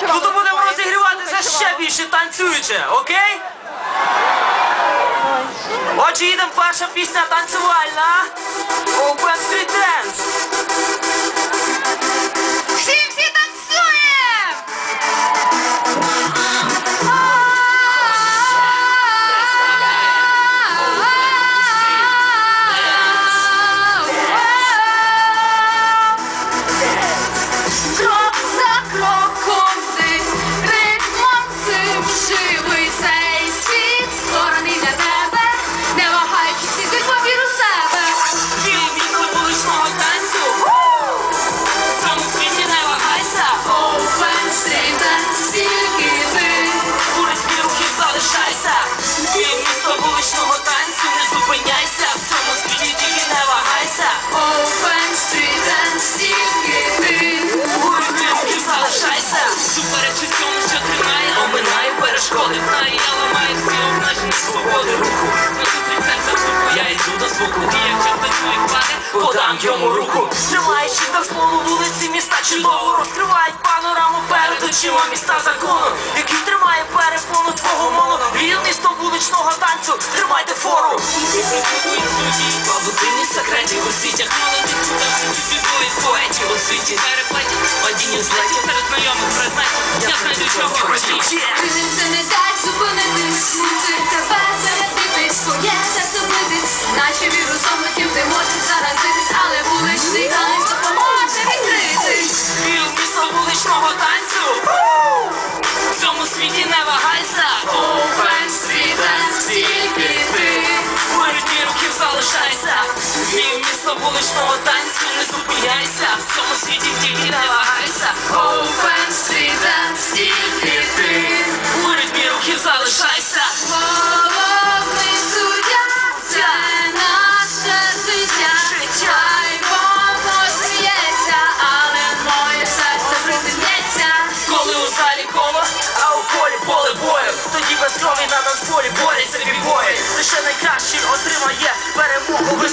тут. Ну то будемо розігріватися ще більше танцююче, окей? Отже, їдемо перша пісня танцювальна. Open Street Dance. Всі, зупиняйся. В цьому світі тільки не вагайся. Open Street Dance, тільки ти. Залишайся. Суперечить що тримає. Оминаю перешкоди. Знаю, я всі обмежені свободи руху. До звуку. І як часто чую паде, подам йому руку. Тримаючись на сполу вулиці міста чудово розкривають панораму перед очима міста закону, який тримає перепону твого мону. Він місто вуличного танцю. Секретів у світях молодих чудових поетів у світі переплетів, падіння злетів серед знайомих предметів. Я знайду чого хотів. Кризим це не дасть зупинитись, мусить тебе зарядити, своє серце наче вірусом летів ти можеш заразитись, але вуличний танець допоможе відкритись. Вів місто вуличного танцю. Вуличного танцю. Не зупиняйся. В цьому світі тільки не вагайся. Open Street Dance, тільки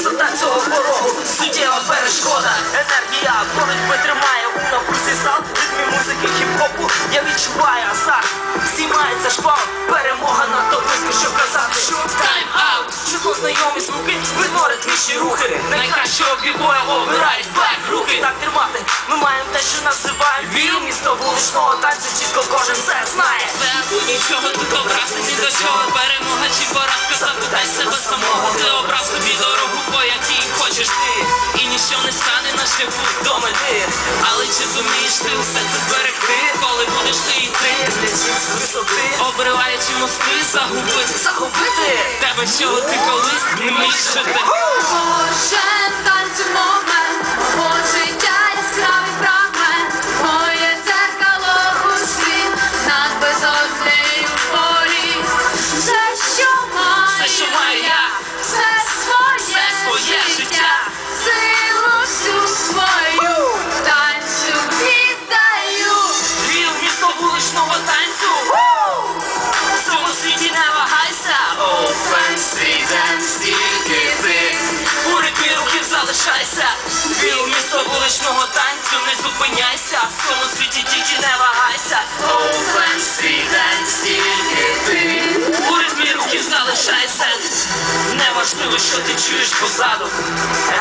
Висота цього порогу, суттєва перешкода. Енергія боротьби тримає у напрузі зал, ритмі музики хіп-хопу. Я відчуваю азарт, знімається шпал, перемога надто близько, щоб казати, що тайм-аут. Чудо знайомі звуки, видно ритмічні рухи. Найкращого бібоя обирають бек, руки так тримати. Ми маємо те, що називаємо віл, місто вуличного танцю, чітко кожен це знає. Тут нічого тут образи ні до чого. Перемога чи поразка, запитай себе самого. Ти обрав собі дорогу, по якій хочеш ти. І ніщо не стане на шляху до мети. Але чи зумієш ти усе це зберегти, коли будеш ти йти? з висоти, обриваючи мости, загубити, загубити тебе, що ти колись не міг жити. Кожен танцю вуличного танцю, не зупиняйся. В цьому світі тільки не вагайся. Open Street Dance, тільки ти. У ритмі рухів залишайся. Неважливо, що ти чуєш позаду.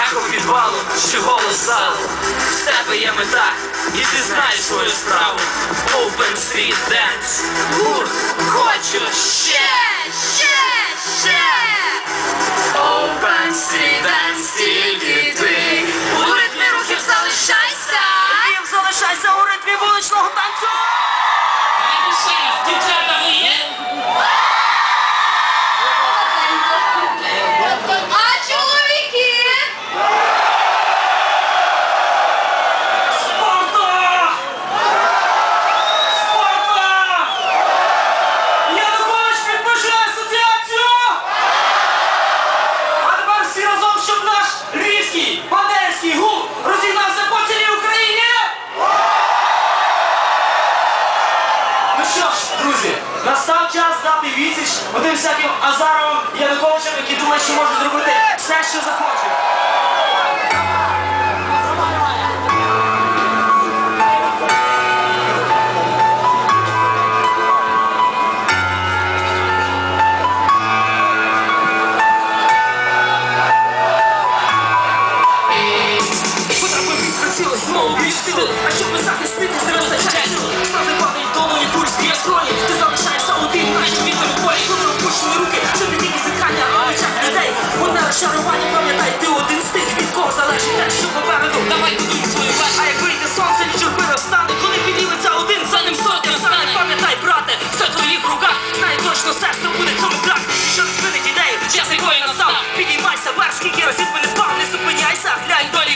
Еко підвалу чи голос залу. В тебе є мета, і ти знаєш свою справу. Open Street Dance. Гурт, хочу ще, ще, ще. Open Street Dance, тільки ти. Залишайся уряд ритмі вуличного танцю. час дати відсіч отим всяким Азаровим Януковичем, які думають, що можуть зробити все, що захочуть. скільки разів мене пав, не зупиняйся, глянь долі.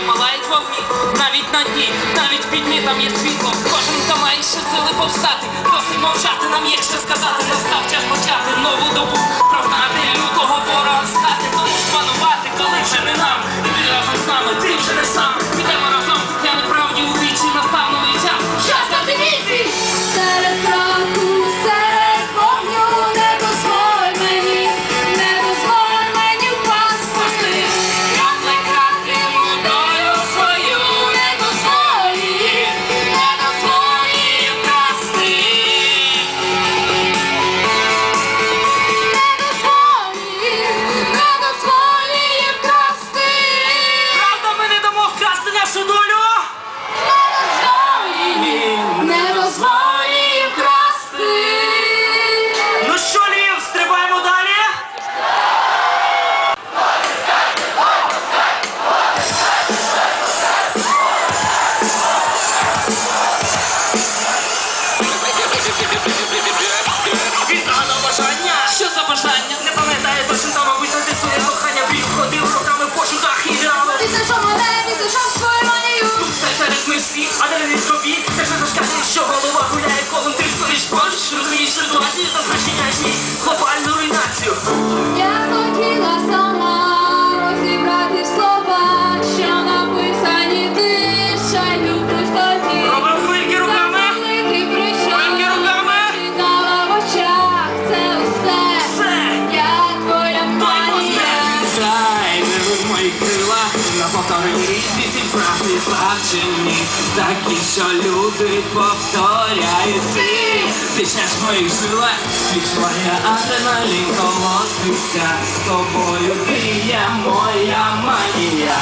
не палають навіть на дні, навіть в пітьмі там є світло. Кожен, хто має ще сили повстати, досить мовчати, нам є ще сказати, настав час почати нову добу, прогнати лютого ворога стати, тому спанувати, коли вже не нам, і ти разом з нами, ти вже не сам. мої крила на повторені ці фрази сладжені, такі, що люди повторяють ти, ти мої жила жилах, відчуває адреналін колотися тобою, ти є моя манія.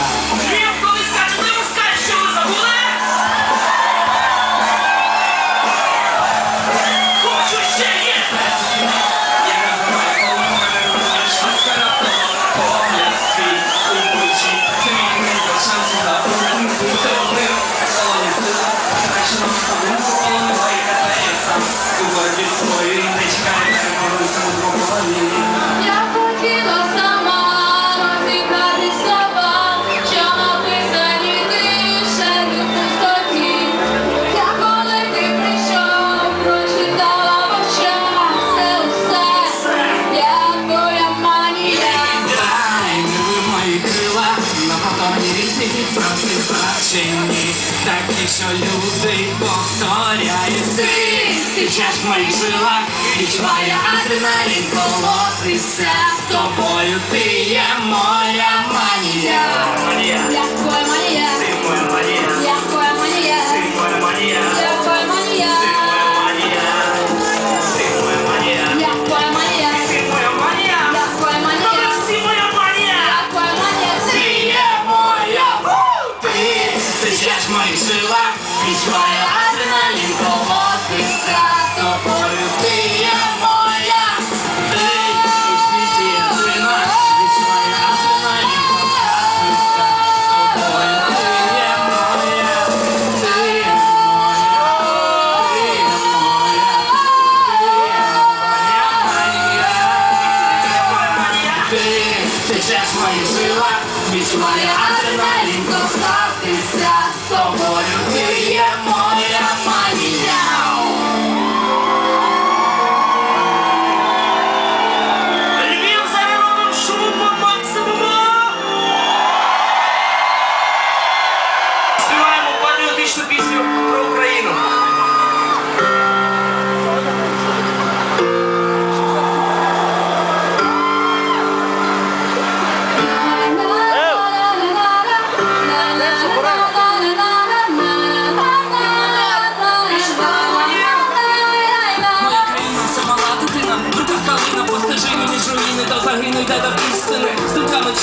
осені, такі, що люди повторяють ти, ти чеш в моїх жилах, і відчуває адреналін колотися тобою, ти є моя манія. Манія, я твоя манія.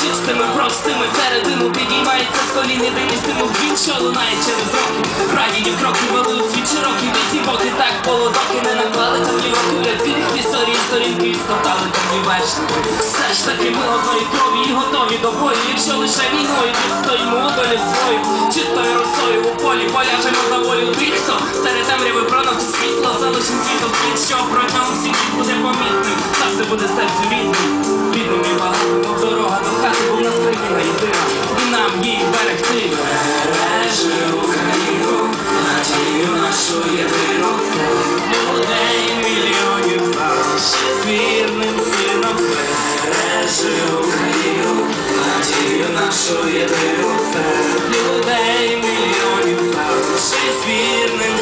Чистими, простими, середину підіймається з колін єдиний стимул. Він, що лунає через роки. Прадідів кроки вели у світ широкий, віці поки так було, не наклали роки в ряд вільних історій, сторінки і стоптали темні вечні. Все ж таки ми одної крові і готові до бою, якщо лише війною відстоїмо долю свою, чистою росою у полі поляжемо за волю тих, хто серед темряви проносить світло, залишим світу світ, що протягом всіх буде помітним, завжди буде серцю рідним, бідним і багатим, мов дорога до хати, в нас країна єдина, і нам її берегти. Бережи Україну, надію нашу єдину, людей мільйонів залиши з вірним сином. Бережи Україну, надію нашу єдину, людей мільйонів залиши з вірним